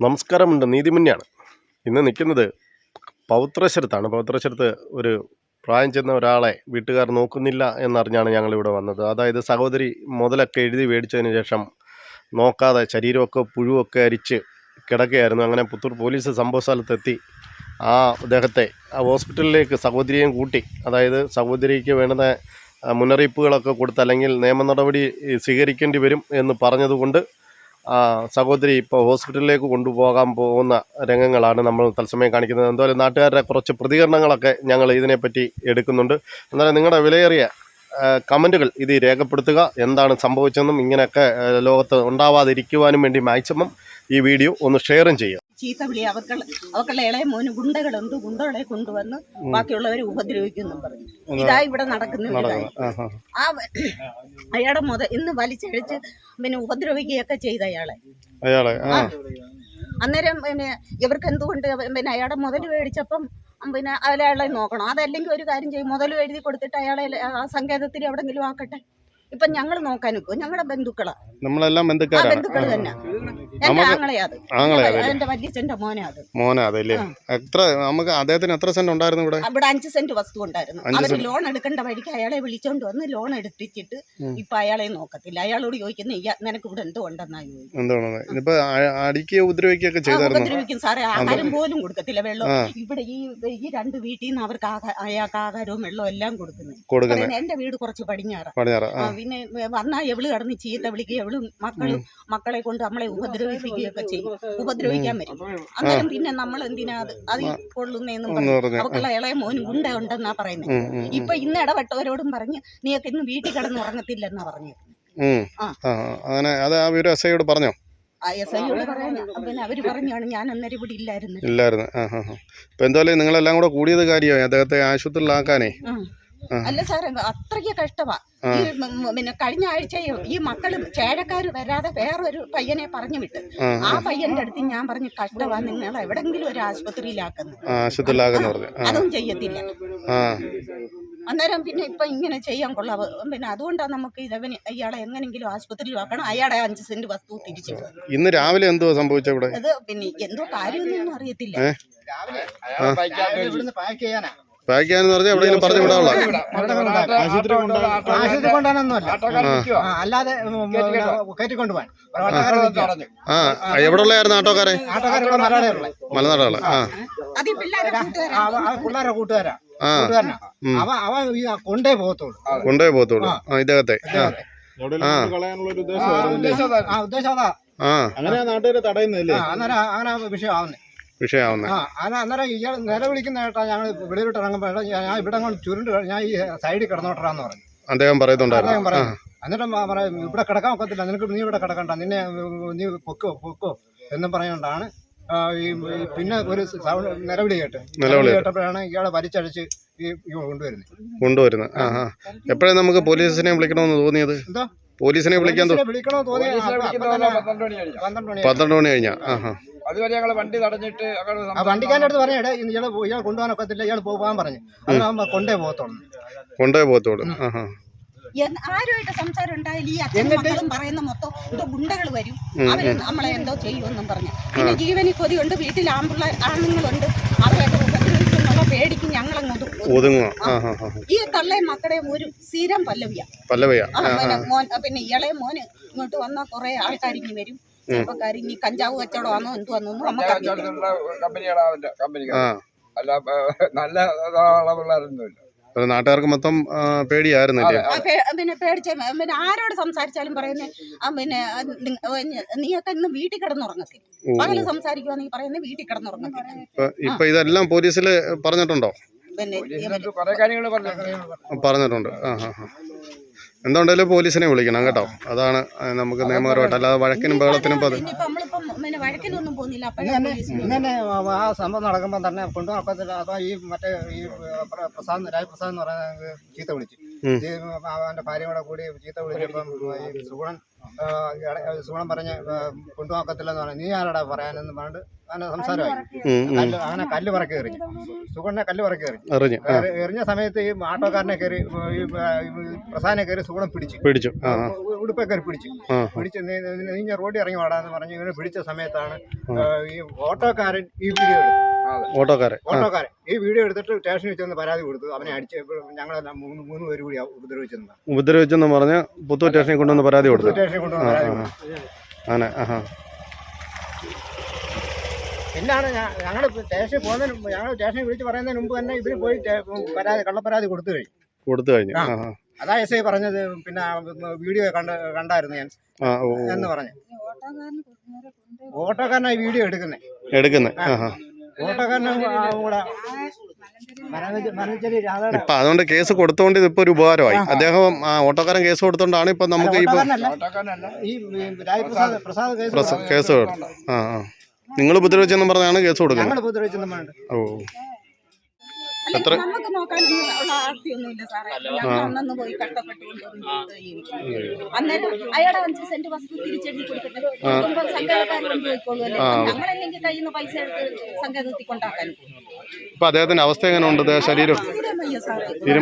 നമസ്കാരമുണ്ട്. നീതിമുന്നെയാണ് ഇന്ന് നിൽക്കുന്നത് പൗത്രശ്വരത്താണ് പൗത്രശ്വരത്ത് ഒരു പ്രായം ചെന്ന ഒരാളെ വീട്ടുകാർ നോക്കുന്നില്ല എന്നറിഞ്ഞാണ് ഞങ്ങളിവിടെ വന്നത്. അതായത് സഹോദരി മുതലൊക്കെ എഴുതി മേടിച്ചതിന് ശേഷം നോക്കാതെ ശരീരമൊക്കെ പുഴുവൊക്കെ അരിച്ച് കിടക്കുകയായിരുന്നു. അങ്ങനെ പുത്തൂർ പോലീസ് സംഭവ സ്ഥലത്തെത്തി ആ അദ്ദേഹത്തെ ആ ഹോസ്പിറ്റലിലേക്ക് സഹോദരിയെയും കൂട്ടി. അതായത് സഹോദരിക്ക് വേണ്ടുന്ന മുന്നറിയിപ്പുകളൊക്കെ കൊടുത്ത് അല്ലെങ്കിൽ നിയമ നടപടി സ്വീകരിക്കേണ്ടി വരും എന്ന് പറഞ്ഞതുകൊണ്ട് സഹോദരി ഇപ്പോൾ ഹോസ്പിറ്റലിലേക്ക് കൊണ്ടുപോകാൻ പോകുന്ന രംഗങ്ങളാണ് നമ്മൾ തത്സമയം കാണിക്കുന്നത്. എന്തായാലും നാട്ടുകാരുടെ കുറച്ച് പ്രതികരണങ്ങളൊക്കെ ഞങ്ങൾ ഇതിനെപ്പറ്റി എടുക്കുന്നുണ്ട്. എന്നാലും നിങ്ങളുടെ വിലയേറിയ കമന്റുകൾ ഇത് രേഖപ്പെടുത്തുക. എന്താണ് സംഭവിച്ചതെന്നും ഇങ്ങനെയൊക്കെ ലോകത്ത് ഉണ്ടാവാതിരിക്കുവാനും വേണ്ടി മാക്സിമം ഈ വീഡിയോ ഒന്ന് ഷെയറും ചെയ്യുക. ചീത്ത വിളി. അവർക്ക് അവർക്കുള്ള ഇളയ മോന് ഗുണ്ടകളുണ്ട് ഗുണ്ടകളെ കൊണ്ടുവന്ന് ബാക്കിയുള്ളവരെ ഉപദ്രവിക്കുന്നു പറഞ്ഞു. ഇതാ ഇവിടെ നടക്കുന്ന. ആ അയാളെ മുത ഇന്ന് വലിച്ചഴിച്ച് പിന്നെ ഉപദ്രവിക്കുകയൊക്കെ ചെയ്ത അയാളെ. അയാളെ അന്നേരം പിന്നെ ഇവർക്ക് എന്തുകൊണ്ട് പിന്നെ അയാളുടെ മുതൽ മേടിച്ചപ്പം പിന്നെ അയാളെ നോക്കണം. അതല്ലെങ്കിൽ ഒരു കാര്യം ചെയ്യും. മുതൽ എഴുതി കൊടുത്തിട്ട് അയാളെ ആ സങ്കേതത്തിൽ എവിടെങ്കിലും ആക്കട്ടെ. ഇപ്പൊ ഞങ്ങൾ നോക്കാൻ നിൽക്കും ഞങ്ങളുടെ ബന്ധുക്കളാ. നമ്മളെല്ലാം ബന്ധുക്കൾ തന്നെ. എന്റെ വല്യച്ഛന്റെ മോനെ അത്. മോനെ അതല്ലേ? എത്ര നമുക്ക് അദ്ദേഹത്തിന് എത്ര സെന്റ് ഉണ്ടായിരുന്നു ഇവിടെ? അവിടെ അഞ്ച് സെന്റ് വസ്തു ഉണ്ടായിരുന്നു. അവർ ലോൺ എടുക്കേണ്ട വഴിക്ക് അയാളെ വിളിച്ചോണ്ട് വന്ന് ലോൺ എടുപ്പിച്ചിട്ട് ഇപ്പൊ അയാളെ നോക്കത്തില്ല. അയാളോട് ചോദിക്കുന്ന "ഇയ്യ, നിനക്ക് ഇവിടെ എന്തോ ഉണ്ടെന്നാ ചോദിക്കും എന്താണ് ഇതിപ്പോ അ- ഉപദ്രവിക്കുകയൊക്കെ ചെയ്തായിരുന്നു? ഉപദ്രവിക്കും സാറേ. ആഹാരം പോലും കൊടുക്കത്തില്ല വെള്ളം. ഇവിടെ ഈ ഈ രണ്ട് വീട്ടിൽ നിന്ന് അവർക്ക് അയാൾക്ക് ആഹാരവും വെള്ളവും എല്ലാം കൊടുക്കുന്നത് എന്റെ വീട് കുറച്ച് പടിഞ്ഞാറ. പിന്നെ വന്നാ എവൾ കടന്ന് ചീത്ത വിളിക്കുക എവളും മക്കളും മക്കളെ കൊണ്ട് നമ്മളെ ഉപദ്രവിപ്പിക്കുകയൊക്കെ ചെയ്യും. ഉപദ്രവിക്കാൻ വരും. അന്നേരം പിന്നെ നമ്മൾ എന്തിനാ അത് അത് കൊള്ളുന്നേന്നും എന്ന് പറഞ്ഞു അവക്കുള്ള ഇളയ മോനും ഗുണ്ട ഉണ്ടെന്നാ പറയുന്നത് ഇപ്പൊ ഇന്ന് ഇടപെട്ടവരോടും പറഞ്ഞ് നീയൊക്കെ ഇന്ന് വീട്ടിൽ കിടന്ന് ഉറങ്ങത്തില്ലെന്നാ പറഞ്ഞു. അങ്ങനെ അത് ആ വിവരം എസ് ഐയോട് പറഞ്ഞോ? ഇല്ലായിരുന്നു. ഇപ്പം എന്തായാലും നിങ്ങളെല്ലാം കൂടെ കൂടിയത് കാര്യമായി. അദ്ദേഹത്തെ ആശുപത്രിയിലാക്കാനേ. അല്ല സാറേ അത്രയ്ക്ക് കഷ്ടമാ. ഈ പിന്നെ കഴിഞ്ഞ ആഴ്ച ഈ മക്കൾ ചേഴക്കാര് വരാതെ വേറൊരു പയ്യനെ പറഞ്ഞു വിട്ട്. ആ. പയ്യന്റെ അടുത്ത് ഞാൻ പറഞ്ഞു കഷ്ടമാ നിങ്ങൾ എവിടെങ്കിലും ഒരു ആശുപത്രിയിലാക്കുന്നു. അതും ചെയ്യത്തില്ല. ആ. അന്നേരം പിന്നെ ഇപ്പൊ ഇങ്ങനെ ചെയ്യാൻ കൊള്ളാവ്? പിന്നെ അതുകൊണ്ടാണ് നമുക്ക് ഇതവന് ഇയാളെ എങ്ങനെങ്കിലും ആശുപത്രിയിൽ ആക്കണം. അയാളെ അഞ്ച് സെന്റ് വസ്തു തിരിച്ചു ഇന്ന് രാവിലെ എന്തോ സംഭവിച്ച ഇവിടെ? അത് പിന്നെ എന്തോ കാര്യമൊന്നും അറിയത്തില്ല. ഏ? പാക്ക് ചെയ്യാനാ പാക്ക് ചെയ്യാനെന്ന് പറഞ്ഞാൽ എവിടെയെങ്കിലും പറഞ്ഞു വിടാനുള്ള ആശുപത്രി കൊണ്ടുപോകാനൊന്നുമല്ല ആ, അല്ലാതെ ആ എവിടെയുള്ളായിരുന്നു ആട്ടോക്കാരെ മലനാടുകൾ മലനാടാൾ ആ. പിള്ളേരെ കൂട്ടുകാരാ? ആ. കൂട്ടുകാരനാ. അവ അവ കൊണ്ടേ പോകത്തുള്ളൂ. കൊണ്ടേ പോകത്തുള്ളൂ. ആ. ഇദ്ദേഹത്തെ ആ. ഉദ്ദേശം അതാ. ആ അങ്ങനെ നാട്ടുകാരെ തടയുന്നില്ലേ അങ്ങനെ അങ്ങനെ വിഷയം വിഷയമാവുന്നേ. വിഷയമാവുന്നത്. അന്നേരം ഇയാൾ നിലവിളിക്കുന്ന കേട്ടാ ഞങ്ങൾ വെളിയിലോട്ട് ഇറങ്ങുമ്പോൾ ഞാൻ ഇവിടെ അങ്ങോട്ട് ചുരുണ്ട് ഞാൻ ഈ സൈഡിൽ കിടന്നോട്ടാന്ന് പറഞ്ഞു. അദ്ദേഹം പറയുന്നുണ്ടായിരുന്നു. എന്നിട്ട് പറയാം ഇവിടെ കിടക്കാൻ ഒക്കത്തില്ല നിനക്ക് നീ ഇവിടെ കിടക്കണ്ട നിന്നെ നീ പൊക്കോ പൊക്കോ എന്നും പറയുന്നുണ്ടാണ് ഈ പിന്നെ ഒരു സൗണ്ട് നിലവിളി കേട്ട്. നിലവിളി കേട്ടപ്പോഴാണ് ഇയാളെ വലിച്ചടിച്ച് ഈ കൊണ്ടുവരുന്നത്. കൊണ്ടുവരുന്നത്. ആ ആ. എപ്പോഴാണ് നമുക്ക് പോലീസിനെ വിളിക്കണമെന്ന് തോന്നിയത്? എന്തോ? പോലീസിനെ വിളിക്കാൻ പന്ത്രണ്ട് മണി പന്ത്രണ്ട് മണി കഴിഞ്ഞാ ആ ആ. അതുവരെ ഞങ്ങൾ വണ്ടി തടഞ്ഞിട്ട് വണ്ടിക്കാരന്റെ അടുത്ത് പറഞ്ഞു ഇയാളെ ഇയാൾ ഇയാൾ കൊണ്ടുപോകാൻ ഒക്കത്തില്ല ഇയാൾ പോകാൻ പറഞ്ഞു. കൊണ്ടേ പോകത്തുള്ളൂ. കൊണ്ടേ പോകത്തോളൂ ആ ആ എൻ- ആരുമായിട്ട് സംസാരം ഉണ്ടായാലും ഈ അച്ഛനും പറയുന്ന മൊത്തം എന്തോ ഗുണ്ടകൾ വരും. നമ്മളെ എന്തോ ചെയ്യുമെന്നും പറഞ്ഞു. പിന്നെ ജീവനി കൊതിയുണ്ട് വീട്ടിൽ ആമ്പിള്ള ആണുങ്ങളുണ്ട്. അവരെയൊക്കെ ഉപദ്രവിക്കുന്നുള്ള പേടിക്ക് ഈ ഒരു സ്ഥിരം പല്ലവിയ. പല്ലവിയ. മോൻ പിന്നെ ഇളയ മോന് ഇങ്ങോട്ട് വന്നാൽ കുറെ ആൾക്കാരിങ്ങി വരും. ചെറുപ്പക്കാർ ഇനി കഞ്ചാവ് കച്ചവടമാണോ എന്തുവാന്നൊന്നും ആ. അല്ല നല്ല പിള്ളേരൊന്നുമില്ല. നാട്ടുകാർക്ക് മൊത്തം പേടിയായിരുന്നില്ലേ പിന്നെ പേടിച്ച പിന്നെ ആരോട് സംസാരിച്ചാലും പറയുന്നേ പിന്നെ ആ, പിന്നെ നീയൊക്കെ ഇന്ന് വീട്ടിൽ കിടന്നുറങ്ങത്തില്ല? പകൽ സംസാരിക്കുവാണെങ്കിൽ പറയുന്നത് വീട്ടിൽ കിടന്നുറങ്ങത്തില്ല? ഇപ്പൊ ഇപ്പൊ ഇതെല്ലാം പോലീസിൽ പറഞ്ഞിട്ടുണ്ടോ? പിന്നെ പറഞ്ഞിട്ടുണ്ട്. ആ ഹാ ആ. എന്തുകൊണ്ടായാലും പോലീസിനെ വിളിക്കണം കേട്ടോ? അതാണ് നമുക്ക് നിയമപരമായിട്ട് അല്ലാതെ വഴക്കിനും ബഹളത്തിനും പോകുന്നില്ല. ഇന്നെ ആ സംഭവം നടക്കുമ്പോൾ തന്നെ കൊണ്ടുപോകത്തില്ല ഒക്കത്തില്ല ഈ മറ്റേ ഈ പ്ര- പ്രസാദ് രാജപ്രസാദ് എന്ന് പറയുന്നത് ചീത്ത വിളിച്ചു. അവന്റെ ഭാര്യയോടെ അവന്റെ ഭാര്യ കൂടെ കൂടി ചീത്ത വിളിച്ചപ്പം ഈ സുഗുണൻ സുഗുണം പറഞ്ഞ് കൊണ്ടുപോക്കത്തില്ലെന്ന് പറഞ്ഞു. നീ ആരാടാ പറയാനെന്ന് പറഞ്ഞിട്ട് അങ്ങനെ സംസാരമായി. കല്ല് അങ്ങനെ കല്ല് പറക്കി എറിഞ്ഞു. സുഗുണനെ കല്ല് പറക്കി എറിഞ്ഞു. എറിഞ്ഞ. സമയത്ത് ഈ ആട്ടോക്കാരനെ കയറി ഈ പ്രസാദനെ കയറി സുഗുണം പിടിച്ചു. പിടിച്ചു. ഉടുപ്പെ കയറി പിടിച്ചു. പിടിച്ച് നീ റോഡിൽ ഇറങ്ങി വാടാന്ന് പറഞ്ഞ് ഇവനെ പിടിച്ച സമയത്താണ് ഈ ഓട്ടോക്കാരൻ ഈ വീഡിയോ എടുത്തു ഓട്ടോക്കാരെ ഓട്ടോക്കാരെ ഈ വീഡിയോ എടുത്തിട്ട് സ്റ്റേഷനിൽ ചെന്ന് പരാതി കൊടുത്തു. അവനെ അടിച്ച് ഞങ്ങൾ മൂന്ന് മൂന്ന് പേര് കൂടി ഉപദ്രവിച്ചിരുന്നത് ഉപദ്രവിച്ചെന്ന് പറഞ്ഞ. പുത്തൂർ സ്റ്റേഷനിൽ കൊണ്ടുവന്ന് പരാതി കൊടുത്തു. സ്റ്റേഷനിൽ കൊണ്ടുവന്ന് പരാതി കൊടുത്തു. അങ്ങനെ ആഹാ പിന്നാണ് ഞങ്ങൾ സ്റ്റേഷനിൽ പോകുന്നതിന് ഞങ്ങൾ സ്റ്റേഷനിൽ വിളിച്ച് പറയുന്നതിന് മുമ്പ് തന്നെ ഇവർ പോയി പരാതി കള്ളപ്പരാതി കൊടുത്തു കഴിഞ്ഞു. കൊടുത്തു കഴിഞ്ഞു. അതാ എസ് ഐ പറഞ്ഞത്. പിന്നെ വീഡിയോ കണ്ട കണ്ടായിരുന്നു ഞാൻ. എന്ന് പറഞ്ഞു. ഓട്ടോക്കാരനായി വീഡിയോ എടുക്കുന്നേ. എടുക്കുന്നത് ഇപ്പൊ അതുകൊണ്ട് കേസ് കൊടുത്തോണ്ട് ഇതിപ്പോ ഒരു ഉപകാരമായി. അദ്ദേഹം ആ ഓട്ടോക്കാരൻ കേസ് കൊടുത്തോണ്ടാണ് ഇപ്പൊ നമുക്ക് ഇപ്പൊ കേസ്. ആ ആ. നിങ്ങൾ ഉപദ്രവിച്ചെന്ന് പറഞ്ഞാണ് കേസ് കൊടുക്കുന്നത്. ഓ. നമുക്ക് നോക്കാൻ ഉള്ള ആസ്തിയൊന്നുമില്ല സാറേ. അന്നന്ന് പോയി കഷ്ടപ്പെട്ടുകൊണ്ട് അന്നേരം അയാളെ അഞ്ച് സെന്റ് വസ്തു തിരിച്ചെഴുതി കൊടുക്കട്ടെ സംഘടനക്കാർ കൊണ്ടുപോയിക്കോളുമല്ലോ ഞങ്ങളല്ലെങ്കിൽ കയ്യിൽ നിന്ന് പൈസ എടുത്ത് സംഘടനത്തിൽ കൊണ്ടാക്കാൻ ഇപ്പൊ അദ്ദേഹത്തിന്റെ അവസ്ഥ എങ്ങനെ ഉണ്ട് ശരീരം. തീരെ